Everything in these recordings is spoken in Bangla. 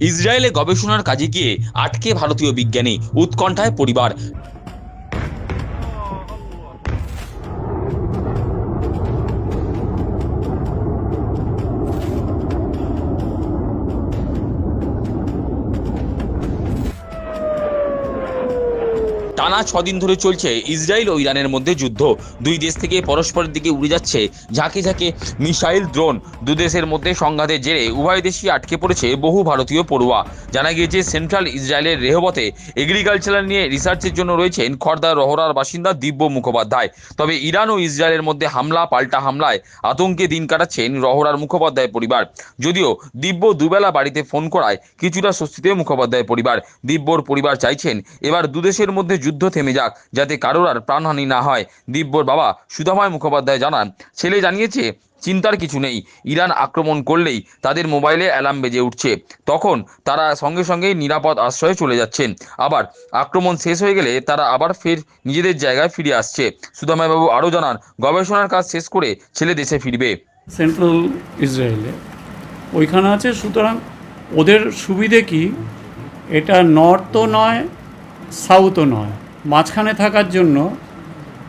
ইসরায়েলে গবেষণার কাজে গিয়ে আটকে ভারতীয় বিজ্ঞানী উৎকণ্ঠায় পরিবার। টানা ছদিন ধরে চলছে ইসরায়েল ও ইরানের মধ্যে যুদ্ধ। দুই দেশ থেকে পরস্পরের দিকে উড়ে যাচ্ছে ঝাঁকে ঝাঁকে মিসাইল ড্রোন। দু দেশের মধ্যে সংঘাতের জেরে উভয় দেশই আটকে পড়েছে বহু ভারতীয় পড়ুয়া। জানা গিয়েছে, সেন্ট্রাল ইসরায়েলের রেহবতে এগ্রিকালচারাল নিয়ে রিসার্চের জন্য রয়েছেন খর্দা রহরার বাসিন্দা দিব্য মুখোপাধ্যায়। তবে ইরান ও ইসরায়েলের মধ্যে হামলা, পাল্টা হামলায় আতঙ্কে দিন কাটাচ্ছেন রহরার মুখোপাধ্যায় পরিবার। যদিও দিব্য দুবেলা বাড়িতে ফোন করায় কিছুটা স্বস্তিতে মুখোপাধ্যায় পরিবার। দিব্যর পরিবার চাইছেন, এবার দুদেশের মধ্যে যুদ্ধ থেমে যাক, যাতে কারোর আর প্রাণহানি না হয়, দিব্যর বাবা সুধাময় মুখোপাধ্যায় জানান। ছেলে জানিয়েছে, চিন্তার কিছু নেই, ইরান আক্রমণ করলেই তাদের মোবাইলে অ্যালার্ম বেজে উঠছে। তখন তারা সঙ্গে সঙ্গেই নিরাপদ আশ্রয়ে চলে যাচ্ছেন। আবার আক্রমণ শেষ হয়ে গেলে তারা আবার ফের নিজেদের জায়গায় ফিরে আসছে। সুধাময়বাবু আরও জানান, গবেষণার কাজ শেষ করে ছেলে দেশে ফিরবে। সেন্ট্রাল ইসরায়েলে। ওইখানে আছে, সুতরাং ওদের সুবিধে কি? এটা নর্থও নয়, সাউথও নয়। মাঝখানে থাকার জন্য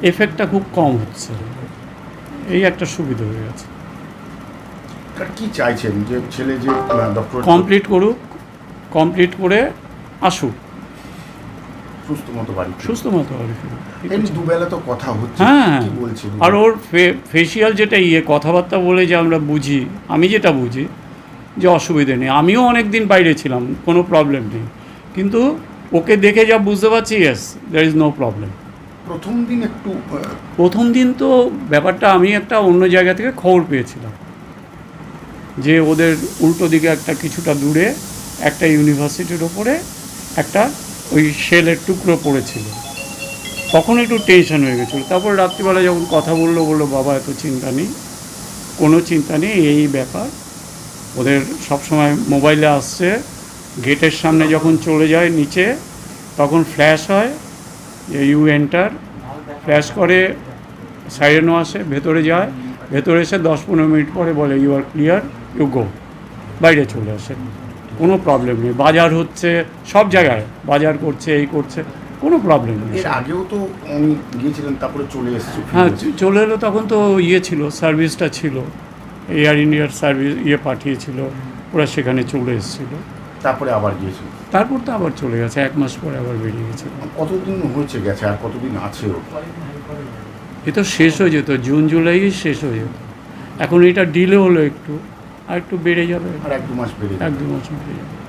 এফেক্টটা খুব কম হচ্ছে। এই একটা সুবিধা হয়ে গেছে। কি চাইছেন? যে ছেলে যে কমপ্লিট করুক কমপ্লিট করে আসুক। সুস্থ মতো বাড়ি সুস্থ মতো বাড়ি? দুবেলা তো কথা হচ্ছে হ্যাঁ। আর ওর ফেসিয়াল যেটা ইয়ে কথাবার্তা বলে যে আমরা বুঝি আমি যেটা বুঝি যে অসুবিধে নেই। আমিও অনেক দিন বাইরে ছিলাম কোনো প্রবলেম নেই। কিন্তু ওকে দেখে যা বুঝতে পারছি yes there is no problem প্রথম দিন একটু প্রথম দিন তো ব্যাপারটা আমি একটা অন্য জায়গা থেকে খবর পেয়েছিলাম। যে ওদের উল্টো দিকে একটা কিছুটা দূরে একটা ইউনিভার্সিটির ওপরে একটা ওই শেলের টুকরো পড়েছিল। তখন একটু টেনশন হয়ে গেছিল। তারপর রাত্রিবেলা যখন কথা বলল বলল বাবা এত চিন্তা নেই কোনো চিন্তা নেই এই ব্যাপার। ওদের সবসময় মোবাইলে আসছে গেটের সামনে যখন চলে যায় নিচে তখন ফ্ল্যাশ হয় যে ইউ এন্টার ফ্ল্যাশ করে সাইরেনও আসে ভেতরে যায় ভেতরে এসে দশ পনেরো মিনিট পরে বলে you are clear you go বাইরে চলে আসে। কোনো প্রবলেম নেই। বাজার হচ্ছে সব জায়গায় বাজার করছে এই করছে কোনো প্রবলেম নেই। এর আগেও তো উনি গিয়েছিলেন তারপরে চলে এসেছে হ্যাঁ চলে এলো তখন তো ইয়ে ছিল সার্ভিসটা ছিল। এয়ার ইন্ডিয়ার সার্ভিস ইয়ে পাঠিয়েছিল ওরা সেখানে চলে এসেছিল। তারপরে আবার গিয়েছিল? তারপর তো আবার চলে গেছে এক মাস পরে আবার বেরিয়ে গেছে। কতদিন হয়েছে গেছে আর কতদিন আছে ও? এ তো শেষ হয়ে যেত জুন জুলাই শেষ হয়ে যেত। এখন এটা ডিলে হলো একটু আর একটু বেড়ে যাবে। আর এক দু মাস বেড়ে এক দু মাস বেড়ে যাবে।